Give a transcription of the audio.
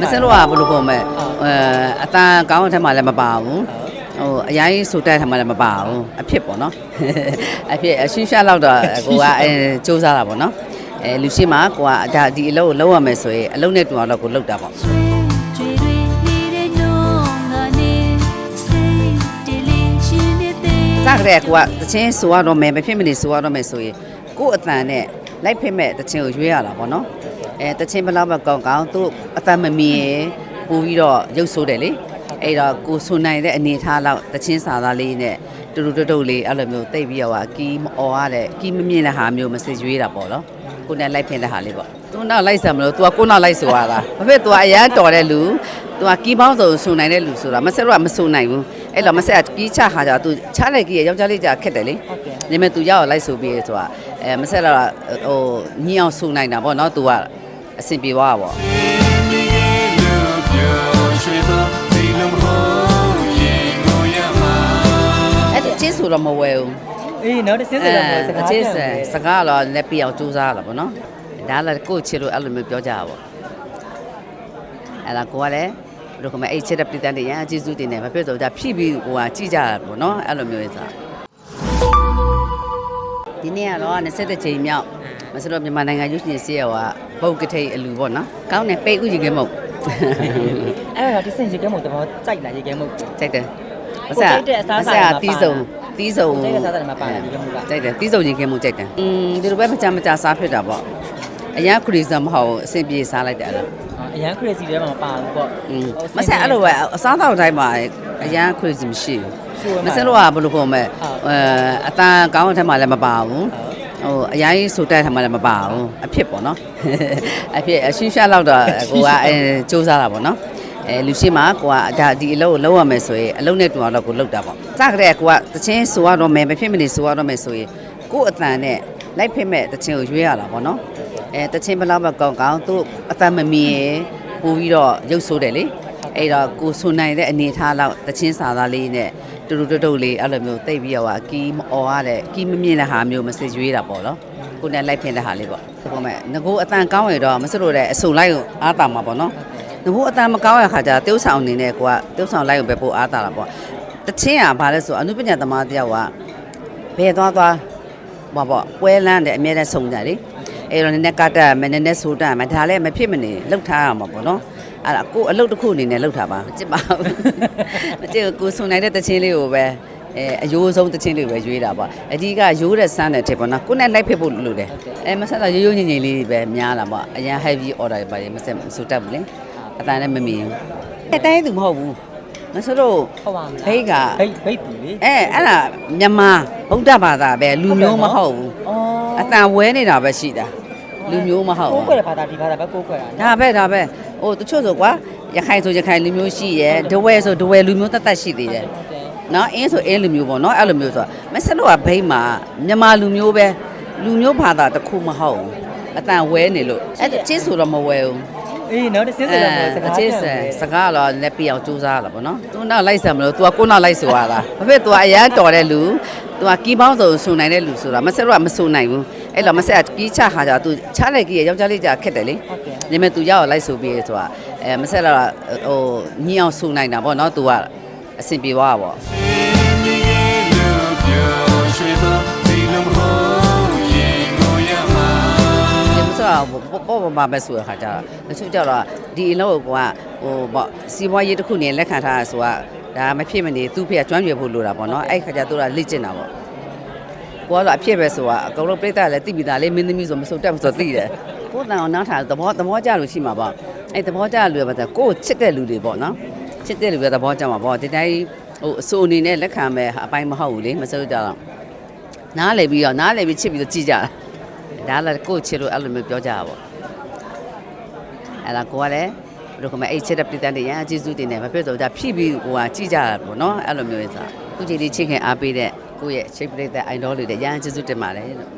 မဆင်းလို့ကဘယ်လိုပုံမဲ့အဲအတန်ကောင်းတဲ့ထက်မှလည်းမပါဘူးဟိုအရင်ဆိုတက်ထမှလည်းမပါဘူးအဖြစ်ပေါ့နော်အဖြစ်အရှိရှက်လောက်တော့ကိုကအဲစူးစမ်းတာပေါ့နော်အဲလူရှိမှကိုကဒါဒီအလုပ်ကိုလုပ်ရမယ်ဆိုရင်အလုပ်နဲ့တူအောင်တော့ကိုလုပ်တာပေါ့စကြတဲ့ကိုကတချင်းဆိုရတော့မယ်မဖြစ်မနေဆိုရတော့မယ်ဆိုရင်ကို့အတန်နဲ့လိုက်ဖိမဲ့တချင်းကိုရွေးရတာပေါ့နော် အဲတချင်းဘယ်လောက်ပဲကောင်းကောင်းသူ့အတန်မမြင်ရင်ပို့ပြီးတော့ရုပ်ဆိုးတယ်လေအဲ့တော့ကိုဆိုနိုင်တဲ့အနေထားလောက်တချင်းစာသားလေးနဲ့တူတူတုတ်တုတ်လေးအဲ့လိုမျိုးတိတ်ပြီးတော့ကီးမအော်ရတဲ့ကီးမမြင်တဲ့ဟာမျိုးမစစ်ရွေးတာပေါ့နော်ကိုနဲ့လိုက်ဖင်တဲ့ဟာလေးပေါ့သူနောက်လိုက်စံမလို့ तू ကကိုနောက်လိုက်ဆိုရတာဘာဖြစ် तू ကအရန်တော်တဲ့လူ तू ကကီးပေါင်းစုံဆိုနိုင်တဲ့လူဆိုတာမဆက်တော့မဆိုနိုင်ဘူးအဲ့တော့မဆက်ကကီးချခါကြ तू ချလိုက်ကီးရယောက်ျားလေးကြာခက်တယ်လေ ဟုတ်ကဲ့ နေမဲ့သူရောက်လိုက်ဆိုပြီးဆိုတာအဲမဆက်တော့ဟိုညီအောင်ဆူနိုင်တာပေါ့နော်သူက အဆင်ပြေသွားတာပေါ့အဲ့ဒါချင်းဆိုတော့မဝယ်ဘူးအေးနော်တစင်းစကားစကားချင်းစကားတော့လက်ပြအောင်စူးစမ်းရတာပေါ့နော်ဒါလည်းကိုယ်ချစ်လို့အဲ့လိုမျိုးပြောကြတာပေါ့အဲ့ဒါကိုကလည်းဘယ်လိုခမအဲ့ချစ်တဲ့ပြည်တန်တွေရန်ကျေးဇူးတင်တယ်မဖြစ်တော့ဒါဖြည့်ပြီးဟိုကကြည်ကြတာပေါ့နော်အဲ့လိုမျိုးရေးစားဒီနေ့ကတော့20တချိန်မြောက်မစလို့မြန်မာနိုင်ငံရုပ်ရှင်စီရောက ဘုတ်ကထိတ်အလူပေါ့နော်ကောင်းတယ်ပိတ်ဥကြီးကဲမဟုတ်အဲ့တော့ဒီစင်ရေကဲမုတ်တော့ကြိုက်လားရေကဲမုတ်ကြိုက်တယ်အစားအစားတီးစုံတီးစုံကြိုက်တဲ့အစားအစာတွေမှာပါတယ်ရေကဲမုတ်ကကြိုက်တယ်တီးစုံရေကဲမုတ်ကြိုက်တယ်อืมဒီလိုပဲမကြမကြစားဖြစ်တာပေါ့အရာခရီးစားမဟုတ်အဆင်ပြေစားလိုက်တယ်အဲ့လိုအရန် crazy တွေမှာမပါဘူးပေါ့မဆက်အဲ့လိုပဲအစားအသောက်တိုင်းမှာအရန် crazy မရှိဘူးမဆက်လို့ကဘယ်လိုပုံမဲ့အဲအတန်ကောင်းတဲ့ထက်မှလည်းမပါဘူး ဟိုအရင်ဆိုတဲ့ထက်မှလည်းမပါဘူးအဖြစ်ပေါ့နော်အဖြစ်အရှင်းရှာလောက်တော့ကိုကအဲစူးစမ်းတာပေါ့နော်အဲလူရှိမှကိုကဒါဒီအလုပ်ကိုလုပ်ရမယ်ဆိုရင်အလုပ်နဲ့တူအောင်တော့ကိုလုပ်တာပေါ့စကြတဲ့ကိုကတချင်းဆိုရတော့မယ်မဖြစ်မနေဆိုရတော့မယ်ဆိုရင်ကို့အတန်နဲ့လိုက်ဖိမဲ့တချင်းကိုရွေးရတာပေါ့နော်အဲတချင်းဘယ်လောက်ပဲကောင်းကောင်းသူ့အတန်မမြင်ရင်ပို့ပြီးတော့ရုပ်ဆိုးတယ်လေအဲ့တော့ကိုဆိုနိုင်တဲ့အနေထားလောက်တချင်းစာသားလေးနဲ့ တူတူတုတ်တုတ်လေးအဲ့လိုမျိုးတိတ်ပြီးတော့ကီးမအော်ရတဲ့ကီးမမြင်တဲ့ဟာမျိုးမစစ်ရွေးတာပေါ့နော်ကိုနဲ့လိုက်ဖင်တဲ့ဟာလေးပေါ့ဟုတ်မဲ့ငကိုအတန်ကောင်းရတော့မစလို့တဲ့အစုံလိုက်ကိုအားတာမှာပေါ့နော်ငဘူးအတန်မကောင်းရခါကျတိုးဆောင်အနေနဲ့ကိုကတိုးဆောင်လိုက်ကိုပဲပို့အားတာတာပေါ့တချင်းကဘာလဲဆိုအနုပညာသမားတယောက်ကဘယ်သွားသွားဘာပေါ့ပွဲလန်းတဲ့အမြဲတမ်းစုံကြတယ်အဲ့တော့နည်းနည်းကတ်တက်မယ်နည်းနည်းဆိုတတ်မယ်ဒါလည်းမဖြစ်မနေလှုပ်ထားရမှာပေါ့နော် အဲ့ဒါကိုအလုပ်တစ်ခုအနေနဲ့လှုပ်ထားပါမကြည့်ပါဘူးမကြည့်ဘူးကိုစုံနိုင်တဲ့တချင်းလေးကိုပဲအဲအယိုးဆုံးတချင်းလေးကိုပဲရွေးတာပေါ့အဓိကရိုးတဲ့စမ်းတဲ့ထက်ပေါ့နော်ကိုနဲ့လိုက်ဖြစ်ဖို့လိုတယ်အဲမဆက်တော့ရိုးရိုးညင်ညင်လေးပဲများလာပေါ့အရင် heavy order တွေပါမဆက်မဆိုတတ်ဘူးလေအတန်လည်းမမြင်ဘူးအဲတိုင်းသူမဟုတ်ဘူးမဆိုတော့ဟုတ်ပါမလားဘိတ်ကဘိတ်ဘိတ်တူလေအဲအဲ့ဒါမြန်မာဗုဒ္ဓဘာသာပဲလူမျိုးမဟုတ်ဘူးအော်အတန်ဝဲနေတာပဲရှိတာလူမျိုးမဟုတ်ကိုဘူးကွယ်တဲ့ဘာသာဒီဘာသာပဲကိုကွယ်တာဒါပဲဒါပဲ ဟိုတချို့ဆိုကွာရခိုင်ဆိုရခိုင်လူမျိုးရှိရယ်ဒဝဲဆိုဒဝဲလူမျိုးတတ်တတ်ရှိသေးတယ်နော်အင်းဆိုအင်းလူမျိုးပေါ့နော်အဲ့လိုမျိုးဆိုမဆက်လို့ကဘိတ်မှာမြန်မာလူမျိုးပဲလူမျိုးဘာသာတစ်ခုမဟုတ်ဘူးအတန်ဝဲနေလို့အဲ့ဒါချင်းဆိုတော့မဝဲဘူး အေးနော်တစ်စင်းစတော့စကား အချစ်စစကားတော့လက်ပြအောင်စူးစမ်းလာပေါ့နော်သူနောက်လိုက်စံမလို့ तू ကကိုနောက်လိုက်ဆိုရတာဘာဖြစ် तू ကအရန်တော်တဲ့လူ तू ကကီးပေါင်းစုံဆူနိုင်တဲ့လူဆိုတာမဆက်တော့မဆူနိုင်ဘူး အဲ့တော့မဆက်ကကြီးချဟာကြသူချလိုက်ကြီးရယောက်ျားလေးကြခက်တယ်လေဟုတ်တယ်နေမဲ့သူရောက်လိုက်ဆိုပြီးဆိုတာအဲမဆက်လာဟိုညင်အောင်ဆူနိုင်တာပေါ့နော်သူကအဆင်ပြေသွားတာပေါ့ပေါ်ပေါ်မှာပဲဆိုရခါကြတာတချို့ကြတော့ဒီအလုပ်ကဟိုပေါ့စီးပွားရေးတစ်ခုနေလက်ခံထားတာဆိုတာဒါမဖြစ်မနေသူ့ဖေကကျွမ်းကျွယ်ဖို့လိုတာပေါ့နော်အဲ့ခါကျတော့သူကလေ့ကျင့်တာပေါ့ ကိုကတော့အဖြစ်ပဲဆိုတာအကုန်လုံးပြိတ္တာလည်းသိပြီးသားလေမင်းသမီးဆိုမဆိုတက်ဘူးဆိုသိတယ်ကိုယ်တန်အောင်နောက်ထားသဘောသဘောကျလို့ရှိမှာပေါ့အဲ့သဘောကျလူပဲဆိုကိုယ်ချစ်တဲ့လူတွေပေါ့နော်ချစ်တဲ့လူပဲသဘောကျမှာပေါ့ဒီတိုင်းဟိုအစိုးအနေနဲ့လက်ခံမဲ့အပိုင်းမဟုတ်ဘူးလေမဆိုကြတော့နားလေပြီးတော့နားလေပြီးချစ်ပြီးတော့ကြည်ကြတာဒါလည်းကိုယ့်ချစ်လို့အဲ့လိုမျိုးပြောကြတာပေါ့အဲ့ဒါကိုကလည်းဘယ်လိုကမအဲ့ချစ်တဲ့ပြည်တန်းတွေရန်ကျေးဇူးတင်တယ်မဖြစ်တော့ဒါဖြည့်ပြီးဟိုကကြည့်ကြတာပေါ့နော်အဲ့လိုမျိုးစားခုချိန်လေးချစ်ခင်အားပေးတဲ့ ကိုယ့်ရဲ့ချစ်ပရိသတ်အိုင်ဒေါ်တွေလည်းရန်ကျေးဇူးတင်ပါတယ်လို့